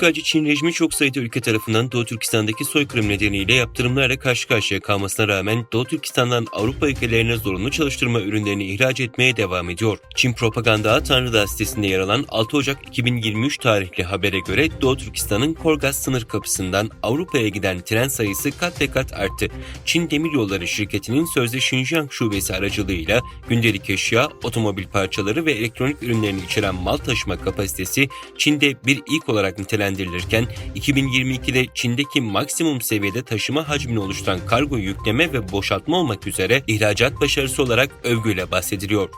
İşgalci Çin rejimi çok sayıda ülke tarafından Doğu Türkistan'daki soykırım nedeniyle yaptırımlarla karşı karşıya kalmasına rağmen Doğu Türkistan'dan Avrupa ülkelerine zorunlu çalıştırma ürünlerini ihraç etmeye devam ediyor. Çin Propaganda Ağı Tanrı Dağı sitesinde yer alan 6 Ocak 2023 tarihli habere göre Doğu Türkistan'ın Korgaz sınır kapısından Avrupa'ya giden tren sayısı kat ve kat arttı. Çin Demiryolları şirketinin sözde Xinjiang şubesi aracılığıyla gündelik eşya, otomobil parçaları ve elektronik ürünlerini içeren mal taşıma kapasitesi Çin'de bir ilk olarak nitelendirilirken 2022'de Çin'deki maksimum seviyede taşıma hacmini oluşturan kargo yükleme ve boşaltma olmak üzere ihracat başarısı olarak övgüyle bahsediliyor.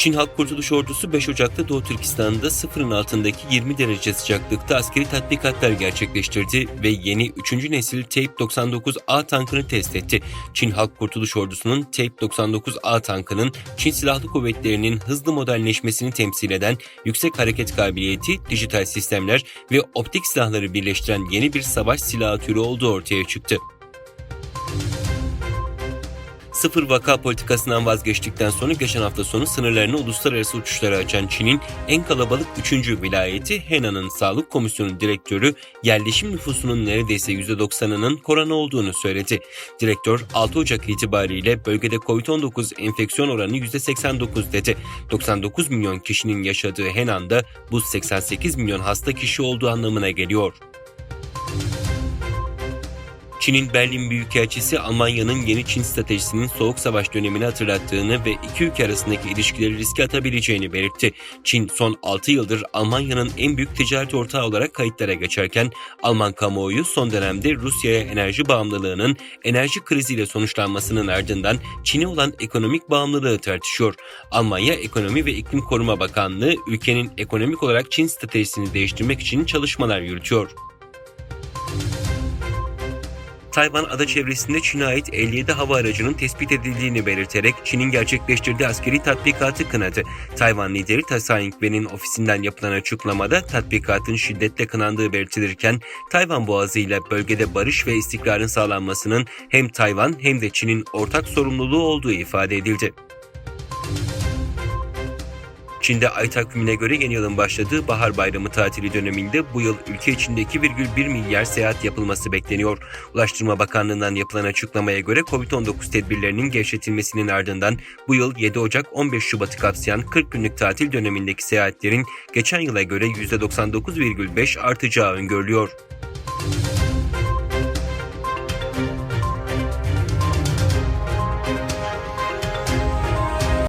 Çin Halk Kurtuluş Ordusu 5 Ocak'ta Doğu Türkistan'da sıfırın altındaki 20 derece sıcaklıkta askeri tatbikatlar gerçekleştirdi ve yeni 3. nesil Tape-99A tankını test etti. Çin Halk Kurtuluş Ordusu'nun Tape-99A tankının Çin Silahlı Kuvvetleri'nin hızlı modelleşmesini temsil eden yüksek hareket kabiliyeti, dijital sistemler ve optik silahları birleştiren yeni bir savaş silahı türü olduğu ortaya çıktı. Sıfır vaka politikasından vazgeçtikten sonra geçen hafta sonu sınırlarını uluslararası uçuşlara açan Çin'in en kalabalık 3. vilayeti Henan'ın Sağlık Komisyonu Direktörü yerleşim nüfusunun neredeyse %90'ının korona olduğunu söyledi. Direktör 6 Ocak itibariyle bölgede COVID-19 enfeksiyon oranı %89 dedi. 99 milyon kişinin yaşadığı Henan'da bu 88 milyon hasta kişi olduğu anlamına geliyor. Çin'in Berlin Büyükelçisi Almanya'nın yeni Çin stratejisinin soğuk savaş dönemini hatırlattığını ve iki ülke arasındaki ilişkileri riske atabileceğini belirtti. Çin son 6 yıldır Almanya'nın en büyük ticaret ortağı olarak kayıtlara geçerken Alman kamuoyu son dönemde Rusya'ya enerji bağımlılığının enerji kriziyle sonuçlanmasının ardından Çin'e olan ekonomik bağımlılığı tartışıyor. Almanya Ekonomi ve İklim Koruma Bakanlığı ülkenin ekonomik olarak Çin stratejisini değiştirmek için çalışmalar yürütüyor. Tayvan ada çevresinde Çin'e ait 57 hava aracının tespit edildiğini belirterek Çin'in gerçekleştirdiği askeri tatbikatı kınadı. Tayvan lideri Tsai Ing-wen'in ofisinden yapılan açıklamada tatbikatın şiddetle kınandığı belirtilirken Tayvan Boğazı ile bölgede barış ve istikrarın sağlanmasının hem Tayvan hem de Çin'in ortak sorumluluğu olduğu ifade edildi. Çin'de ay takvimine göre yeni yılın başladığı bahar bayramı tatili döneminde bu yıl ülke içinde 2,1 milyar seyahat yapılması bekleniyor. Ulaştırma Bakanlığı'ndan yapılan açıklamaya göre Covid-19 tedbirlerinin gevşetilmesinin ardından bu yıl 7 Ocak 15 Şubat'ı kapsayan 40 günlük tatil dönemindeki seyahatlerin geçen yıla göre %99,5 artacağı öngörülüyor.